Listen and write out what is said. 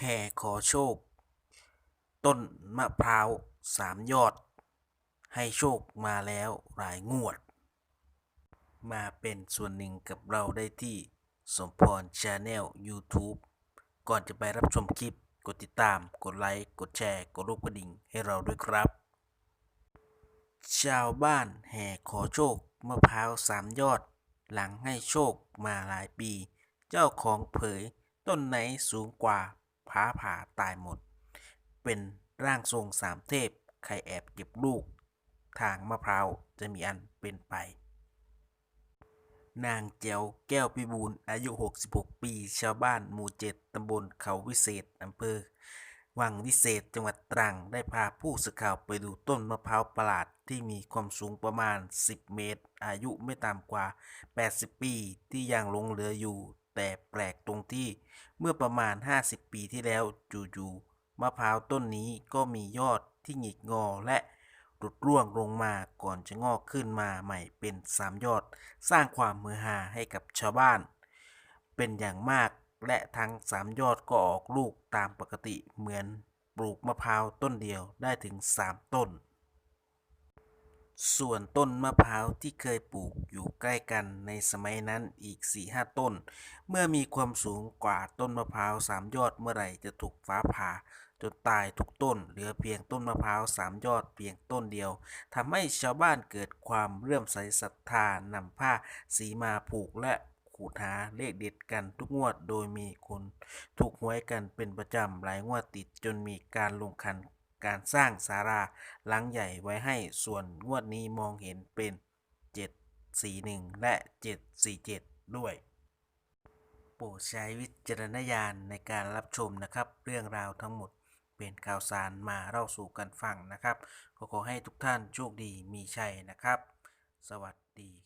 แห่ขอโชค ต้นมะพร้าวสามยอด ให้โชคมาแล้วหลายงวด มาเป็นส่วนหนึ่งกับเราได้ที่สมพรชาแนล YouTube ก่อนจะไปรับชมคลิป กดติดตาม กดไลค์ กดแชร์ กดรูปกระดิ่งให้เราด้วยครับ ชาวบ้านแห่ขอโชคมะพร้าวสามยอด หลังให้โชคมาหลายปี เจ้าของเผยต้นไหนสูงกว่า พ้าผ่าตายหมด เป็นร่างทรงสามเทพ ใครแอบเก็บลูก ทางมะพร้าวจะมีอันเป็นไป นางแจวแก้วพิบูลอายุ 66 ปี ชาวบ้านหมู่เจ็ดตำบลเขาวิเศษอำเภอวังวิเศษจังหวัดตรังได้พาผู้สื่อข่าวไปดูต้นมะพร้าวประหลาดที่มีความสูงประมาณ 10 เมตร อายุไม่ต่ำกว่า 80 ปีที่ยังหลงเหลืออยู่ แต่แปลกตรงที่เมื่อประมาณ 50 ปีที่แล้วจู่ๆมะพร้าวต้นนี้ก็มียอดที่หงิกงอและหลุดร่วงลงมาก่อนจะงอกขึ้นมาใหม่เป็นสามยอด สร้างความมือหาให้กับชาวบ้าน เป็นอย่างมากและทั้งสามยอดก็ออกลูกตามปกติเหมือนปลูกมะพร้าวต้นเดียวได้ถึงสามต้น ส่วนต้นมะพร้าวที่เคยปลูกอยู่ใกล้กันในสมัยนั้นอีก4ีหต้น เมื่อมีความสูงกว่าต้นมะพร้าวสามยอดเมื่อไหร่จะถูกฟ้าผ่าจนตายทุกต้น เหลือเพียงต้นมะพร้าวสามยอดเพียงต้นเดียวทำให้ชาวบ้านเกิดความเลื่อมใสศรัทธานำผ้าสีมาผูกและขูดหาเลขเด็ดกันทุกงวดโดยมีคนถูกหวยกันเป็นประจำหลายงวดติดจนมีการลงคัน การสร้างศาลาหลังใหญ่ไว้ให้ส่วนงวดนี้มองเห็นเป็น 741 และ 747 ด้วย โปรดใช้วิจารณญาณในการรับชมนะครับ เรื่องราวทั้งหมดเป็นข่าวสารมาเล่าสู่กันฟังนะครับ ก็ขอให้ทุกท่านโชคดีมีชัยนะครับ สวัสดี